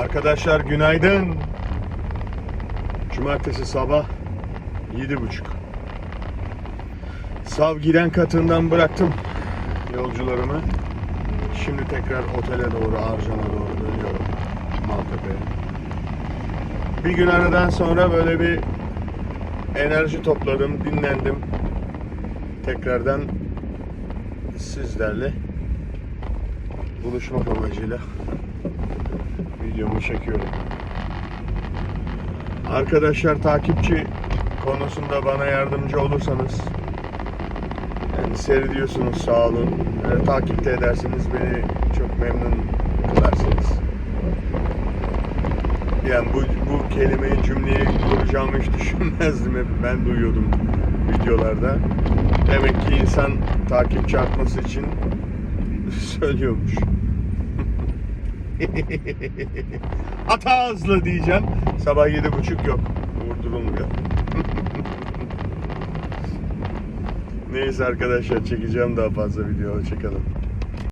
Arkadaşlar günaydın. Cumartesi sabah yedi buçuk. Sav giden katından bıraktım yolcularımı. Şimdi tekrar otele doğru, Arjan'a doğru dönüyorum. Maltepe'ye. Bir gün aradan sonra böyle bir enerji topladım, dinlendim. Tekrardan sizlerle buluşmak amacıyla videomu çekiyorum. Arkadaşlar takipçi konusunda bana yardımcı olursanız yani seyrediyorsunuz sağ olun. E, takipte ederseniz beni çok memnun kılarsınız. Yani bu, bu kelimeyi cümleyi kuracağımı hiç düşünmezdim hep ben duyuyordum videolarda. Demek ki insan takipçi artması için söylüyormuş. Ata hızlı diyeceğim. Sabah yedi buçuk yok. Vurdurulmuyor. Neyse arkadaşlar çekeceğim daha fazla video. Çekelim.